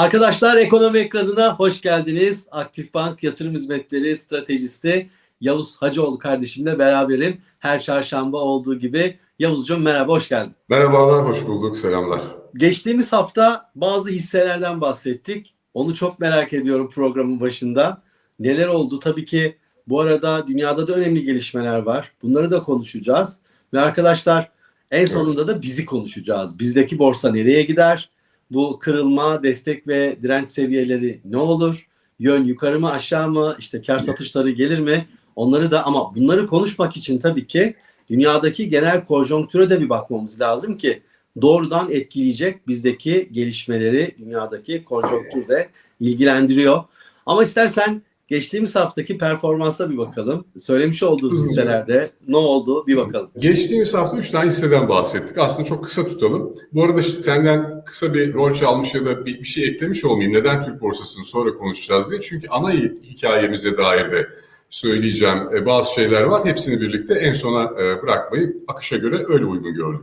Arkadaşlar ekonomi ekranına hoş geldiniz. Aktif Bank Yatırım Hizmetleri Stratejisti Yavuz Hacıoğlu kardeşimle beraberim. Her çarşamba olduğu gibi. Yavuzcuğum merhaba, hoş geldin. Merhabalar, hoş bulduk, selamlar. Geçtiğimiz hafta bazı hisselerden bahsettik. Onu çok merak ediyorum programın başında. Neler oldu? Tabii ki bu arada dünyada da önemli gelişmeler var. Bunları da konuşacağız. Ve arkadaşlar en sonunda da bizi konuşacağız. Bizdeki borsa nereye gider? Bu kırılma, destek ve direnç seviyeleri ne olur? Yön yukarı mı aşağı mı? İşte kar satışları gelir mi? Onları da ama bunları konuşmak için tabii ki dünyadaki genel konjonktüre de bir bakmamız lazım ki doğrudan etkileyecek bizdeki gelişmeleri dünyadaki konjonktürde ilgilendiriyor. Ama istersen geçtiğimiz haftaki performansa bir bakalım. Söylemiş olduğum Hızlıca. hisselerde ne oldu bir bakalım. Geçtiğimiz hafta 3 tane hisseden bahsettik. Aslında çok kısa tutalım. Bu arada işte senden kısa bir rol çalmış ya da bir, bir şey eklemiş olmayayım. Neden Türk borsasını sonra konuşacağız diye. Çünkü ana hi- hikayemize dair de söyleyeceğim e, bazı şeyler var. Hepsini birlikte en sona e, bırakmayı akışa göre öyle uygun gördük.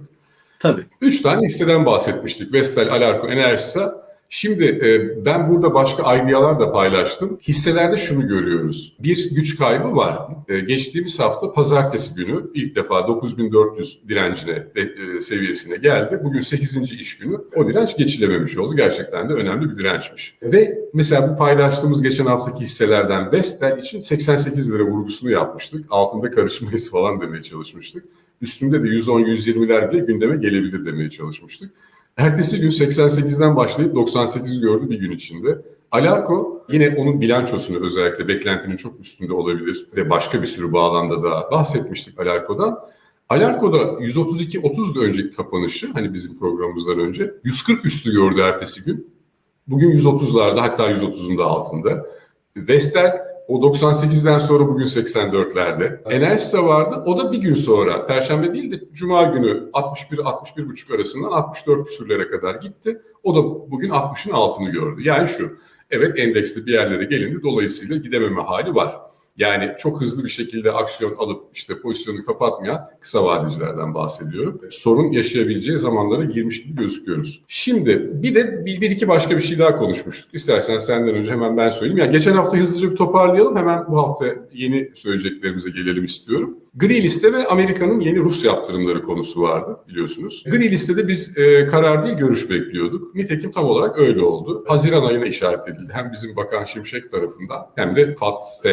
Tabii. Üç tane hisseden bahsetmiştik. Vestel, Alarko, Enerjisa. Şimdi e, ben burada başka idealar da paylaştım. Hisselerde şunu görüyoruz. Bir güç kaybı var. E, geçtiğimiz hafta pazartesi günü ilk defa 9400 direncine e, e, seviyesine geldi. Bugün 8. iş günü. O direnç geçilememiş oldu. Gerçekten de önemli bir dirençmiş. Ve mesela bu paylaştığımız geçen haftaki hisselerden Vestel için 88 lira vurgusunu yapmıştık. Altında karışmayız falan demeye çalışmıştık. Üstünde de 110-120'ler bile gündeme gelebilir demeye çalışmıştık. Ertesi gün 88'den başlayıp 98 gördü bir gün içinde. Alarko yine onun bilançosunu özellikle beklentinin çok üstünde olabilir ve başka bir sürü bağlamda da bahsetmiştik Alarko'dan. Alarko'da 132-30'da önceki kapanışı hani bizim programımızdan önce 140 üstü gördü ertesi gün. Bugün 130'larda hatta 130'un da altında. Vestel o 98'den sonra bugün 84'lerde. Enerjisa vardı. O da bir gün sonra, Perşembe değil de Cuma günü 61-61,5 arasından 64 küsürlere kadar gitti. O da bugün 60'ın altını gördü. Yani şu, evet endekste bir yerlere gelindi. Dolayısıyla gidememe hali var. Yani çok hızlı bir şekilde aksiyon alıp işte pozisyonu kapatmayan kısa vadecilerden bahsediyorum. Sorun yaşayabileceği zamanlara girmiş gibi gözüküyoruz. Şimdi bir de bir, bir iki başka bir şey daha konuşmuştuk. İstersen senden önce hemen ben söyleyeyim. Yani geçen hafta hızlıca bir toparlayalım. Hemen bu hafta yeni söyleyeceklerimize gelelim istiyorum. Gri liste ve Amerika'nın yeni Rus yaptırımları konusu vardı biliyorsunuz. Gri listede biz e, karar değil görüş bekliyorduk. Nitekim tam olarak öyle oldu. Haziran ayına işaret edildi. Hem bizim Bakan Şimşek tarafından hem de FATF,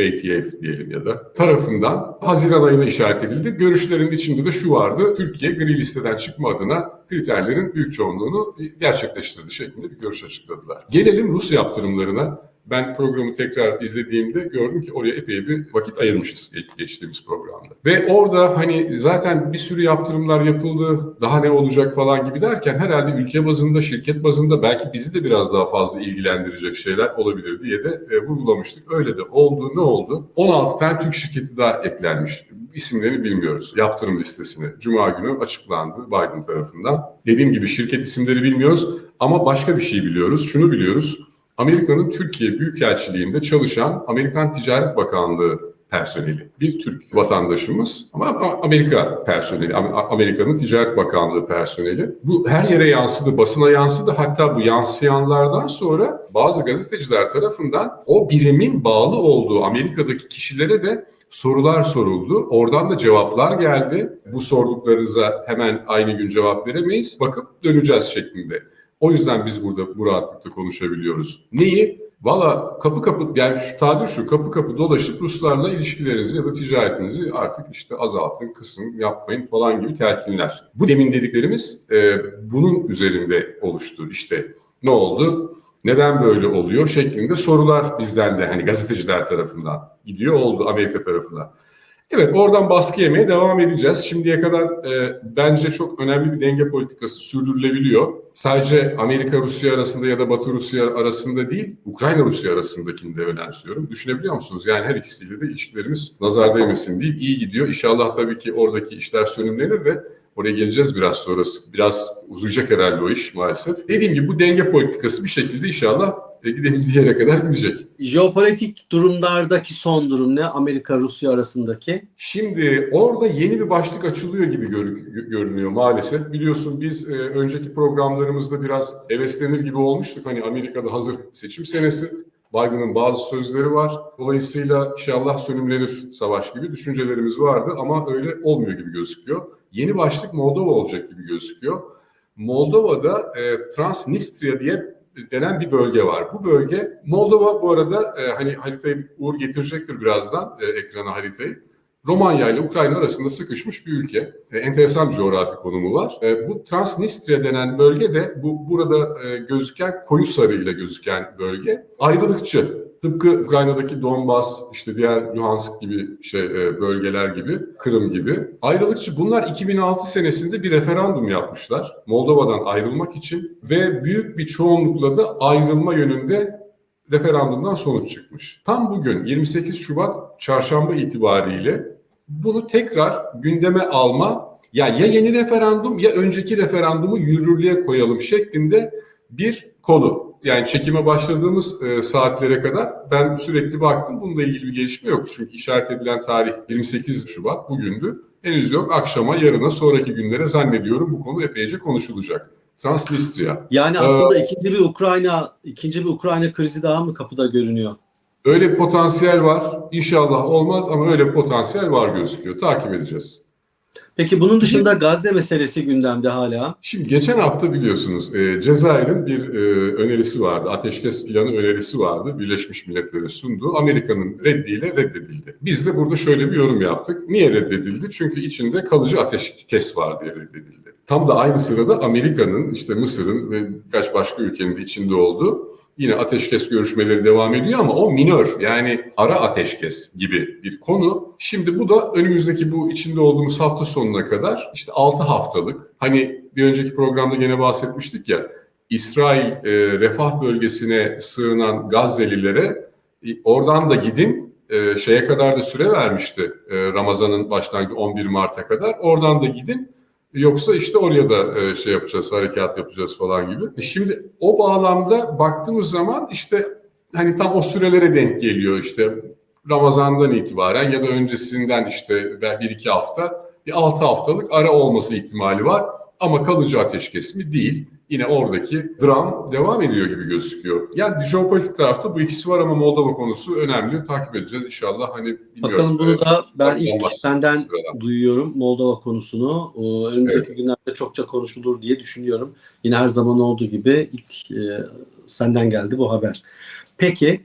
FATF diyelim ya da tarafından Haziran ayına işaret edildi. Görüşlerin içinde de şu vardı. Türkiye gri listeden çıkma adına kriterlerin büyük çoğunluğunu gerçekleştirdi şeklinde bir görüş açıkladılar. Gelelim Rus yaptırımlarına. Ben programı tekrar izlediğimde gördüm ki oraya epey bir vakit ayırmışız geç- geçtiğimiz programda. Ve orada hani zaten bir sürü yaptırımlar yapıldı, daha ne olacak falan gibi derken herhalde ülke bazında, şirket bazında belki bizi de biraz daha fazla ilgilendirecek şeyler olabilir diye de e, vurgulamıştık. Öyle de oldu. Ne oldu? 16 tane Türk şirketi daha eklenmiş. İsimlerini bilmiyoruz. Yaptırım listesine. Cuma günü açıklandı Biden tarafından. Dediğim gibi şirket isimleri bilmiyoruz ama başka bir şey biliyoruz. Şunu biliyoruz. Amerika'nın Türkiye Büyükelçiliğinde çalışan Amerikan Ticaret Bakanlığı personeli. Bir Türk vatandaşımız ama Amerika personeli, Am- Amerika'nın Ticaret Bakanlığı personeli. Bu her yere yansıdı, basına yansıdı. Hatta bu yansıyanlardan sonra bazı gazeteciler tarafından o birimin bağlı olduğu Amerika'daki kişilere de sorular soruldu. Oradan da cevaplar geldi. Bu sorduklarınıza hemen aynı gün cevap veremeyiz. Bakıp döneceğiz şeklinde. O yüzden biz burada bu rahatlıkla konuşabiliyoruz. Neyi? Valla kapı kapı yani şu tabir şu kapı kapı dolaşıp Ruslarla ilişkilerinizi ya da ticaretinizi artık işte azaltın, kısın, yapmayın falan gibi telkinler. Bu demin dediklerimiz e, bunun üzerinde oluştu. İşte ne oldu? Neden böyle oluyor şeklinde sorular bizden de hani gazeteciler tarafından gidiyor oldu Amerika tarafından. Evet oradan baskı yemeye devam edeceğiz. Şimdiye kadar e, bence çok önemli bir denge politikası sürdürülebiliyor. Sadece Amerika-Rusya arasında ya da Batı-Rusya arasında değil, Ukrayna-Rusya arasındakini de önemsiyorum. Düşünebiliyor musunuz? Yani her ikisiyle de ilişkilerimiz nazar değmesin deyip iyi gidiyor. İnşallah tabii ki oradaki işler sönümlenir ve oraya geleceğiz biraz sonrası. Biraz uzayacak herhalde o iş maalesef. Dediğim gibi bu denge politikası bir şekilde inşallah e, gidebildiği yere kadar gidecek. Jeopolitik durumlardaki son durum ne? Amerika-Rusya arasındaki. Şimdi orada yeni bir başlık açılıyor gibi gör- görünüyor maalesef. Biliyorsun biz e, önceki programlarımızda biraz heveslenir gibi olmuştuk. Hani Amerika'da hazır seçim senesi. Biden'ın bazı sözleri var. Dolayısıyla inşallah sönümlenir savaş gibi düşüncelerimiz vardı ama öyle olmuyor gibi gözüküyor. Yeni başlık Moldova olacak gibi gözüküyor. Moldova'da e, Transnistria diye denen bir bölge var. Bu bölge Moldova bu arada e, hani haritayı Uğur getirecektir birazdan e, ekrana haritayı. Romanya ile Ukrayna arasında sıkışmış bir ülke. E, enteresan bir coğrafi konumu var. E, bu Transnistria denen bölge de bu burada e, gözüken koyu sarı ile gözüken bölge ayrılıkçı. Tıpkı Ukrayna'daki Donbas, işte diğer Luhansk gibi şey e, bölgeler gibi, Kırım gibi. Ayrılıkçı. Bunlar 2006 senesinde bir referandum yapmışlar Moldova'dan ayrılmak için ve büyük bir çoğunlukla da ayrılma yönünde referandumdan sonuç çıkmış. Tam bugün 28 Şubat çarşamba itibariyle bunu tekrar gündeme alma ya ya yeni referandum ya önceki referandumu yürürlüğe koyalım şeklinde bir konu. Yani çekime başladığımız e, saatlere kadar ben sürekli baktım. Bununla ilgili bir gelişme yok. Çünkü işaret edilen tarih 28 Şubat bugündü. Henüz yok. Akşama, yarına, sonraki günlere zannediyorum bu konu epeyce konuşulacak. Transnistria. Yani aslında ikinci bir Ukrayna ikinci bir Ukrayna krizi daha mı kapıda görünüyor? Öyle bir potansiyel var. İnşallah olmaz ama öyle bir potansiyel var gözüküyor. Takip edeceğiz. Peki bunun dışında Gazze meselesi gündemde hala. Şimdi geçen hafta biliyorsunuz e, Cezayir'in bir e, önerisi vardı. Ateşkes planı önerisi vardı. Birleşmiş Milletler'e sunduğu. Amerika'nın reddiyle reddedildi. Biz de burada şöyle bir yorum yaptık. Niye reddedildi? Çünkü içinde kalıcı ateşkes var diye reddedildi. Tam da aynı sırada Amerika'nın, işte Mısır'ın ve birkaç başka ülkenin de içinde olduğu Yine ateşkes görüşmeleri devam ediyor ama o minör yani ara ateşkes gibi bir konu. Şimdi bu da önümüzdeki bu içinde olduğumuz hafta sonuna kadar işte 6 haftalık hani bir önceki programda gene bahsetmiştik ya İsrail e, refah bölgesine sığınan Gazzelilere oradan da gidin e, şeye kadar da süre vermişti e, Ramazan'ın başlangıcı 11 Mart'a kadar oradan da gidin Yoksa işte oraya da e, şey yapacağız, harekat yapacağız falan gibi. E şimdi o bağlamda baktığımız zaman işte hani tam o sürelere denk geliyor işte Ramazan'dan itibaren ya da öncesinden işte bir iki hafta bir altı haftalık ara olması ihtimali var. Ama kalıcı ateş kesimi değil. Yine oradaki dram devam ediyor gibi gözüküyor. Yani jeopolitik tarafta bu ikisi var ama Moldova konusu önemli. Takip edeceğiz inşallah. Hani. Bakalım bunu da ben ilk Olmaz. senden Sıradan. duyuyorum Moldova konusunu. Ee, Önümüzdeki günlerde çokça konuşulur diye düşünüyorum. Yine her zaman olduğu gibi ilk e, senden geldi bu haber. Peki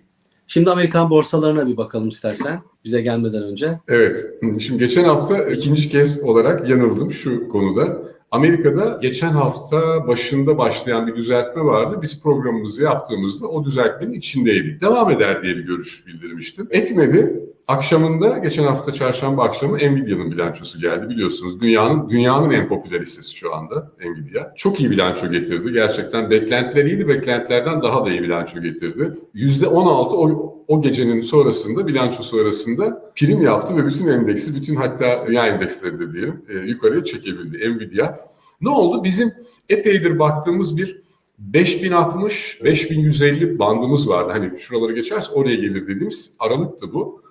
şimdi Amerikan borsalarına bir bakalım istersen bize gelmeden önce. Evet. Şimdi geçen hafta ikinci kez olarak yanıldım şu konuda. Amerika'da geçen hafta başında başlayan bir düzeltme vardı. Biz programımızı yaptığımızda o düzeltmenin içindeydik. Devam eder diye bir görüş bildirmiştim. Etmedi. Akşamında geçen hafta çarşamba akşamı Nvidia'nın bilançosu geldi biliyorsunuz. Dünyanın dünyanın en popüler hissesi şu anda Nvidia. Çok iyi bilanço getirdi. Gerçekten beklentiler iyiydi. Beklentilerden daha da iyi bilanço getirdi. %16 o, o gecenin sonrasında bilanço sonrasında prim yaptı ve bütün endeksi, bütün hatta dünya endeksleri de diyelim e, yukarıya çekebildi Nvidia. Ne oldu? Bizim epeydir baktığımız bir 5060, 5150 bandımız vardı. Hani şuraları geçerse oraya gelir dediğimiz aralıktı bu.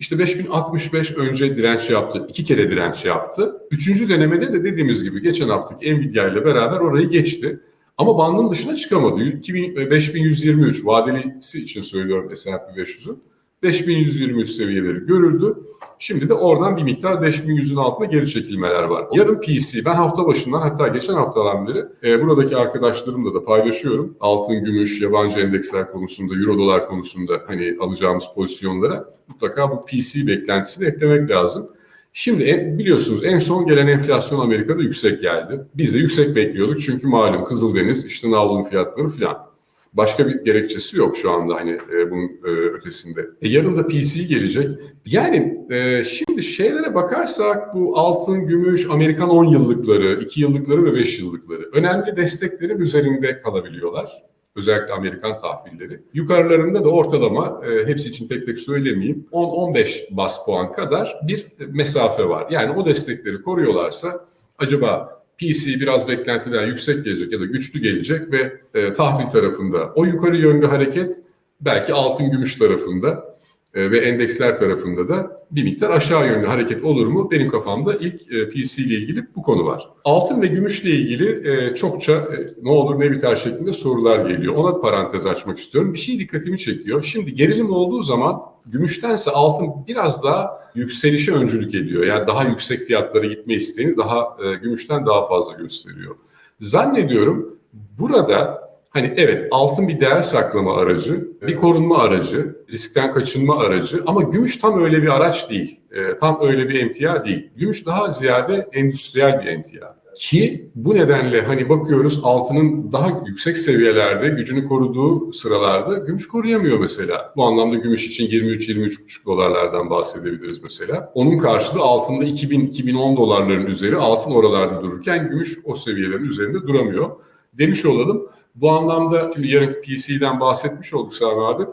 İşte 5065 önce direnç yaptı. iki kere direnç yaptı. Üçüncü denemede de dediğimiz gibi geçen haftaki Nvidia ile beraber orayı geçti. Ama bandın dışına çıkamadı. 2000, 5123 vadelisi için söylüyorum S&P 500'ün. 5123 seviyeleri görüldü. Şimdi de oradan bir miktar 5100'ün altına geri çekilmeler var. Yarın PC, ben hafta başından hatta geçen haftadan beri e, buradaki arkadaşlarımla da paylaşıyorum. Altın, gümüş, yabancı endeksler konusunda, euro dolar konusunda hani alacağımız pozisyonlara mutlaka bu PC beklentisini eklemek lazım. Şimdi e, biliyorsunuz en son gelen enflasyon Amerika'da yüksek geldi. Biz de yüksek bekliyorduk çünkü malum Kızıldeniz, işte navlun fiyatları falan. Başka bir gerekçesi yok şu anda hani e, bunun e, ötesinde. E, yarın da PC gelecek. Yani e, şimdi şeylere bakarsak bu altın, gümüş, Amerikan 10 yıllıkları, 2 yıllıkları ve 5 yıllıkları önemli desteklerin üzerinde kalabiliyorlar. Özellikle Amerikan tahvilleri. Yukarılarında da ortalama, e, hepsi için tek tek söylemeyeyim, 10-15 bas puan kadar bir mesafe var. Yani o destekleri koruyorlarsa acaba PC biraz beklentiden yüksek gelecek ya da güçlü gelecek ve e, tahvil tarafında o yukarı yönlü hareket belki altın gümüş tarafında ve endeksler tarafında da bir miktar aşağı yönlü hareket olur mu? Benim kafamda ilk e, PC ile ilgili bu konu var. Altın ve gümüşle ilgili e, çokça e, ne olur ne biter şeklinde sorular geliyor. Ona parantez açmak istiyorum. Bir şey dikkatimi çekiyor. Şimdi gerilim olduğu zaman gümüştense altın biraz daha yükselişe öncülük ediyor. Yani daha yüksek fiyatlara gitme isteğini daha gümüşten daha fazla gösteriyor. Zannediyorum burada Hani evet altın bir değer saklama aracı, bir korunma aracı, riskten kaçınma aracı ama gümüş tam öyle bir araç değil. E, tam öyle bir emtia değil. Gümüş daha ziyade endüstriyel bir emtia. Ki bu nedenle hani bakıyoruz altının daha yüksek seviyelerde gücünü koruduğu sıralarda gümüş koruyamıyor mesela. Bu anlamda gümüş için 23-23,5 dolarlardan bahsedebiliriz mesela. Onun karşılığı altında 2000-2010 dolarların üzeri altın oralarda dururken gümüş o seviyelerin üzerinde duramıyor. Demiş olalım. Bu anlamda şimdi yarınki PC'den bahsetmiş olduk Sami abi.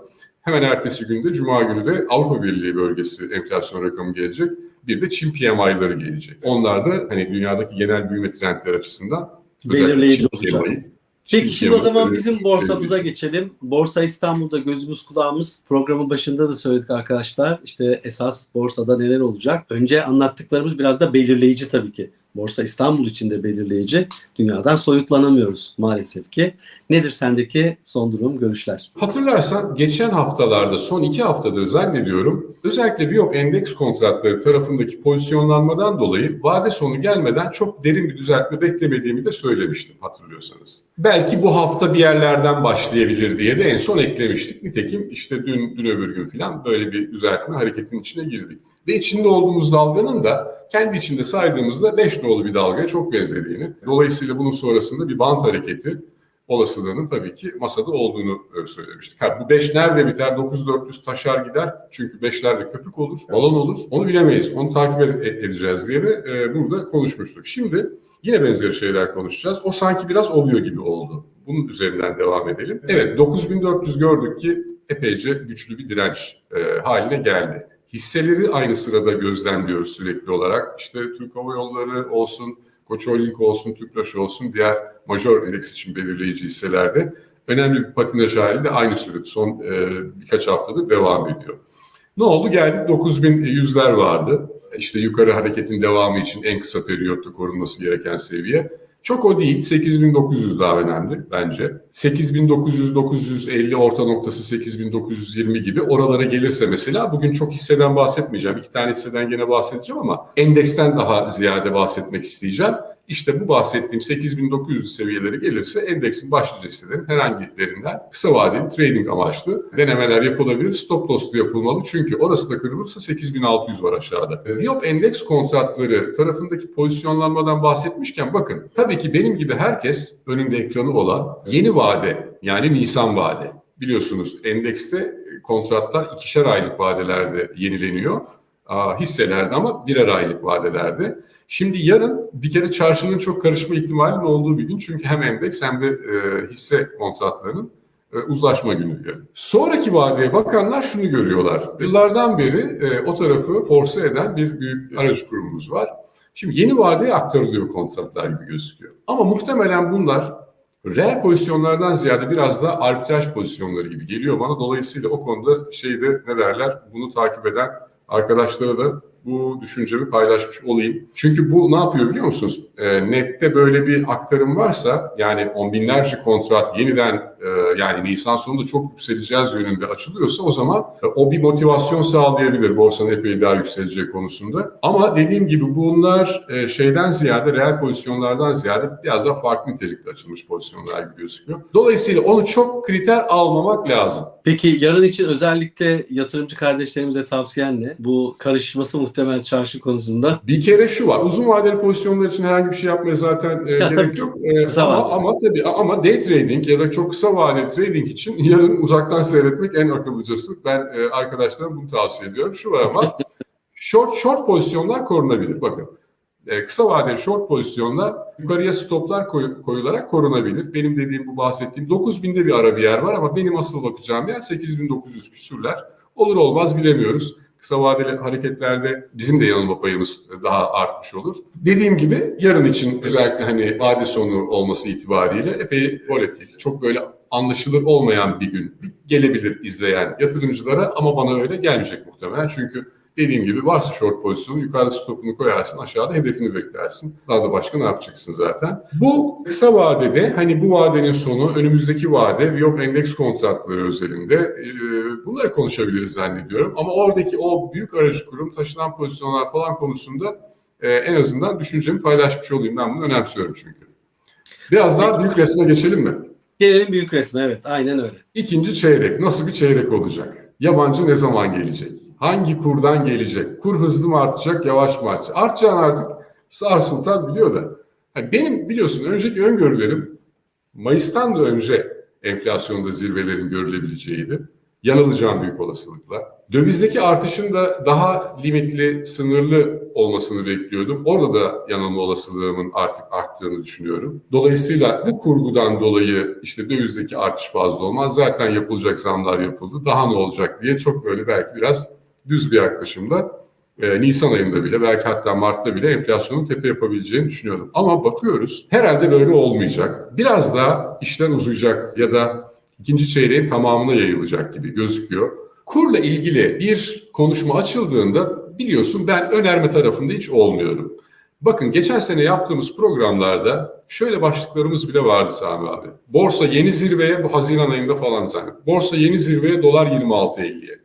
Hemen ertesi günde Cuma günü de Avrupa Birliği bölgesi enflasyon rakamı gelecek. Bir de Çin PMI'ları gelecek. Onlar da hani dünyadaki genel büyüme trendleri açısından Belirleyici olacak. PMI, Peki şimdi o zaman bizim borsamıza geçelim. Borsa İstanbul'da gözümüz kulağımız. Programın başında da söyledik arkadaşlar. İşte esas borsada neler olacak? Önce anlattıklarımız biraz da belirleyici tabii ki. Borsa İstanbul için de belirleyici. Dünyadan soyutlanamıyoruz maalesef ki. Nedir sendeki son durum, görüşler? Hatırlarsan geçen haftalarda son iki haftadır zannediyorum özellikle Biyop endeks kontratları tarafındaki pozisyonlanmadan dolayı vade sonu gelmeden çok derin bir düzeltme beklemediğimi de söylemiştim hatırlıyorsanız. Belki bu hafta bir yerlerden başlayabilir diye de en son eklemiştik. Nitekim işte dün, dün öbür gün falan böyle bir düzeltme hareketin içine girdik. Ve içinde olduğumuz dalganın da kendi içinde saydığımızda 5 nolu bir dalgaya çok benzediğini, dolayısıyla bunun sonrasında bir bant hareketi olasılığının tabii ki masada olduğunu e, söylemiştik. Ha, bu 5 nerede biter? 9400 taşar gider. Çünkü 5'lerde köpük olur, balon olur. Onu bilemeyiz. Onu takip ed- edeceğiz diye de e, burada konuşmuştuk. Şimdi yine benzer şeyler konuşacağız. O sanki biraz oluyor gibi oldu. Bunun üzerinden devam edelim. Evet 9400 gördük ki epeyce güçlü bir direnç e, haline geldi. Hisseleri aynı sırada gözlemliyoruz sürekli olarak. İşte Türk Hava Yolları olsun, Koç Holding olsun, Tüpraş olsun, diğer major endeks için belirleyici hisselerde önemli bir patinaj hali de aynı sürede son e, birkaç haftada devam ediyor. Ne oldu? Geldik 9100'ler vardı. İşte yukarı hareketin devamı için en kısa periyotta korunması gereken seviye. Çok o değil. 8900 daha önemli bence. 8900 950 orta noktası 8920 gibi oralara gelirse mesela bugün çok hisseden bahsetmeyeceğim. İki tane hisseden gene bahsedeceğim ama endeksten daha ziyade bahsetmek isteyeceğim. İşte bu bahsettiğim 8900 seviyeleri gelirse endeksin başlıca hisselerin herhangilerinden kısa vadeli trading amaçlı denemeler yapılabilir. Stop loss'lu yapılmalı. Çünkü orası da kırılırsa 8600 var aşağıda. Viyop endeks kontratları tarafındaki pozisyonlanmadan bahsetmişken bakın tabii ki benim gibi herkes önünde ekranı olan yeni vade yani Nisan vade. Biliyorsunuz endekste kontratlar ikişer aylık vadelerde yenileniyor. Hisselerde ama birer aylık vadelerde. Şimdi yarın bir kere çarşının çok karışma ihtimalinin olduğu bir gün. Çünkü hem endeks hem de e, hisse kontratlarının e, uzlaşma günü. Yani. Sonraki vadeye bakanlar şunu görüyorlar. Yıllardan beri e, o tarafı force eden bir büyük aracı kurumumuz var. Şimdi yeni vadeye aktarılıyor kontratlar gibi gözüküyor. Ama muhtemelen bunlar reel pozisyonlardan ziyade biraz da arbitraj pozisyonları gibi geliyor bana. Dolayısıyla o konuda şeyde ne derler bunu takip eden arkadaşlara da bu düşüncemi paylaşmış olayım. Çünkü bu ne yapıyor biliyor musunuz? E, nette böyle bir aktarım varsa yani on binlerce kontrat yeniden e, yani Nisan sonunda çok yükseleceğiz yönünde açılıyorsa o zaman e, o bir motivasyon sağlayabilir borsanın epey daha yükseleceği konusunda. Ama dediğim gibi bunlar e, şeyden ziyade reel pozisyonlardan ziyade biraz daha farklı nitelikte açılmış pozisyonlar gibi gözüküyor. Dolayısıyla onu çok kriter almamak lazım. Peki yarın için özellikle yatırımcı kardeşlerimize tavsiyen ne? Bu karışması muhtemel çarşı konusunda. Bir kere şu var. Uzun vadeli pozisyonlar için herhangi bir şey yapmaya zaten e, tabii gerek yok. E, ama, vadeli. ama tabii ama day trading ya da çok kısa vadeli trading için yarın uzaktan seyretmek en akıllıcası. Ben e, arkadaşlarım bunu tavsiye ediyorum. Şu var ama short short pozisyonlar korunabilir. Bakın. E, kısa vadeli short pozisyonlar yukarıya stoplar koy- koyularak korunabilir. Benim dediğim bu bahsettiğim 9000'de bir ara bir yer var ama benim asıl bakacağım yer 8900 küsürler. Olur olmaz bilemiyoruz. Kısa vadeli hareketlerde bizim de yanılma payımız daha artmış olur. Dediğim gibi yarın için özellikle hani vade sonu olması itibariyle epey volatil. Çok böyle anlaşılır olmayan bir gün gelebilir izleyen yatırımcılara ama bana öyle gelmeyecek muhtemelen. Çünkü dediğim gibi varsa short pozisyonu yukarıda stopunu koyarsın aşağıda hedefini beklersin. Daha da başka ne yapacaksın zaten. Bu kısa vadede hani bu vadenin sonu önümüzdeki vade Viyop endeks kontratları özelinde e, bunları konuşabiliriz zannediyorum. Ama oradaki o büyük aracı kurum taşınan pozisyonlar falan konusunda e, en azından düşüncemi paylaşmış olayım. Ben bunu önemsiyorum çünkü. Biraz daha büyük resme geçelim mi? Gelelim büyük resme evet aynen öyle. İkinci çeyrek nasıl bir çeyrek olacak? Yabancı ne zaman gelecek? Hangi kurdan gelecek? Kur hızlı mı artacak, yavaş mı artacak? Artacağını artık Sağır Sultan biliyor da. Hani benim biliyorsun önceki öngörülerim Mayıs'tan da önce enflasyonda zirvelerin görülebileceğiydi. Yanılacağım büyük olasılıkla. Dövizdeki artışın da daha limitli, sınırlı olmasını bekliyordum. Orada da yanılma olasılığımın artık arttığını düşünüyorum. Dolayısıyla bu kurgudan dolayı işte dövizdeki artış fazla olmaz. Zaten yapılacak zamlar yapıldı. Daha ne olacak diye çok böyle belki biraz düz bir yaklaşımda e, Nisan ayında bile belki hatta Mart'ta bile enflasyonun tepe yapabileceğini düşünüyordum. Ama bakıyoruz herhalde böyle olmayacak. Biraz daha işler uzayacak ya da ikinci çeyreğin tamamına yayılacak gibi gözüküyor. Kurla ilgili bir konuşma açıldığında biliyorsun ben önerme tarafında hiç olmuyorum. Bakın geçen sene yaptığımız programlarda şöyle başlıklarımız bile vardı Sami abi. Borsa yeni zirveye bu Haziran ayında falan zannediyorum. Borsa yeni zirveye dolar 26.50'ye.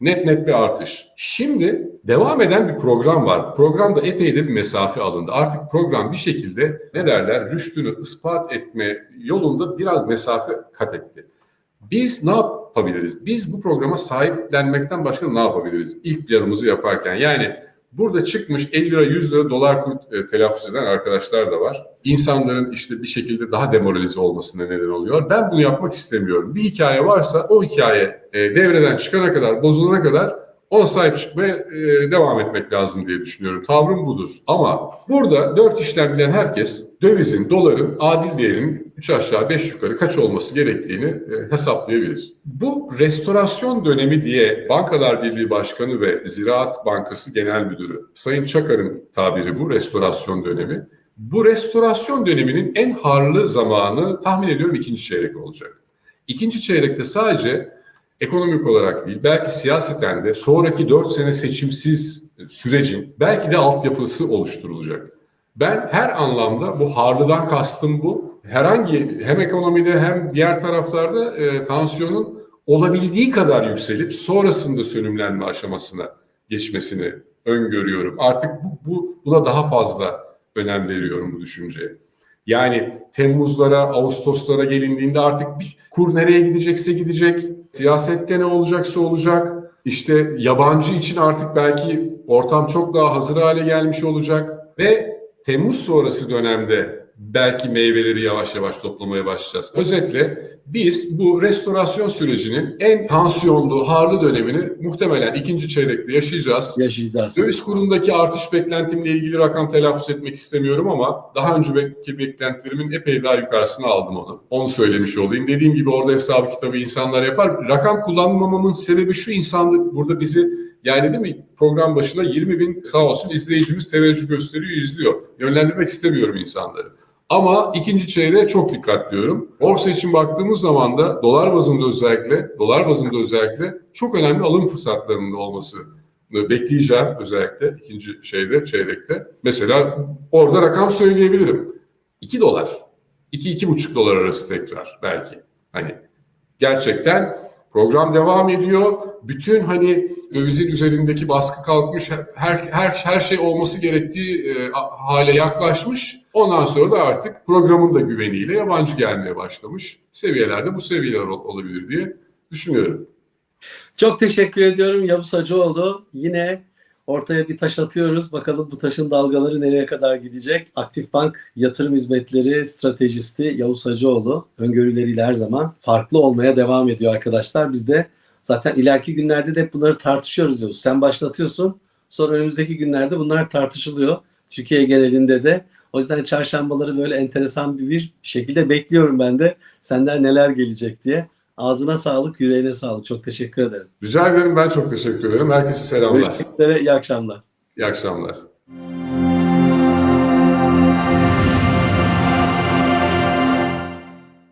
Net net bir artış. Şimdi devam eden bir program var. Programda epey de bir mesafe alındı. Artık program bir şekilde ne derler rüştünü ispat etme yolunda biraz mesafe kat etti. Biz ne yapabiliriz? Biz bu programa sahiplenmekten başka ne yapabiliriz? İlk planımızı yaparken yani burada çıkmış 50 lira 100 lira dolar kur e, telaffuz eden arkadaşlar da var. İnsanların işte bir şekilde daha demoralize olmasına neden oluyor. Ben bunu yapmak istemiyorum. Bir hikaye varsa o hikaye e, devreden çıkana kadar, bozulana kadar ona sahip çıkmaya e, devam etmek lazım diye düşünüyorum. Tavrım budur. Ama burada dört işlem bilen herkes dövizin, doların, adil değerinin 3 aşağı 5 yukarı kaç olması gerektiğini e, hesaplayabilir. Bu restorasyon dönemi diye Bankalar Birliği Başkanı ve Ziraat Bankası Genel Müdürü Sayın Çakar'ın tabiri bu restorasyon dönemi. Bu restorasyon döneminin en harlı zamanı tahmin ediyorum ikinci çeyrek olacak. İkinci çeyrekte sadece ekonomik olarak değil, belki siyaseten de sonraki 4 sene seçimsiz sürecin belki de altyapısı oluşturulacak. Ben her anlamda bu harlıdan kastım bu. Herhangi hem ekonomide hem diğer taraflarda e, tansiyonun olabildiği kadar yükselip sonrasında sönümlenme aşamasına geçmesini öngörüyorum. Artık bu, bu buna daha fazla önem veriyorum bu düşünceye. Yani Temmuzlara, Ağustoslara gelindiğinde artık bir kur nereye gidecekse gidecek, siyasette ne olacaksa olacak. İşte yabancı için artık belki ortam çok daha hazır hale gelmiş olacak ve Temmuz sonrası dönemde belki meyveleri yavaş yavaş toplamaya başlayacağız. Özetle biz bu restorasyon sürecinin en tansiyonlu, harlı dönemini muhtemelen ikinci çeyrekte yaşayacağız. Yaşayacağız. Döviz kurundaki artış beklentimle ilgili rakam telaffuz etmek istemiyorum ama daha önceki beklentilerimin epey daha yukarısına aldım onu. Onu söylemiş olayım. Dediğim gibi orada hesabı kitabı insanlar yapar. Rakam kullanmamamın sebebi şu insanlık burada bizi yani değil mi program başında 20 bin sağ olsun izleyicimiz teveccüh gösteriyor, izliyor. Yönlendirmek istemiyorum insanları. Ama ikinci çeyreğe çok dikkat diyorum. Borsa için baktığımız zaman da dolar bazında özellikle, dolar bazında özellikle çok önemli alım fırsatlarının olması bekleyeceğim özellikle ikinci şeyde, çeyrekte. Mesela orada rakam söyleyebilirim. 2 dolar. 2-2,5 dolar arası tekrar belki. Hani gerçekten program devam ediyor. Bütün hani dövizin üzerindeki baskı kalkmış, her her her şey olması gerektiği e, hale yaklaşmış. Ondan sonra da artık programın da güveniyle yabancı gelmeye başlamış. Seviyelerde bu seviyeler olabilir diye düşünüyorum. Çok teşekkür ediyorum Yavuz Hacıoğlu. Yine ortaya bir taş atıyoruz. Bakalım bu taşın dalgaları nereye kadar gidecek? Aktif Bank Yatırım Hizmetleri Stratejisti Yavuz Hacıoğlu öngörüleriyle her zaman farklı olmaya devam ediyor arkadaşlar. Biz de zaten ileriki günlerde de bunları tartışıyoruz Yavuz. Sen başlatıyorsun. Sonra önümüzdeki günlerde bunlar tartışılıyor. Türkiye genelinde de. O yüzden çarşambaları böyle enteresan bir, bir şekilde bekliyorum ben de senden neler gelecek diye. Ağzına sağlık, yüreğine sağlık. Çok teşekkür ederim. Rica ederim ben çok teşekkür ederim. Herkese selamlar. Görüşmek üzere, iyi akşamlar. İyi akşamlar.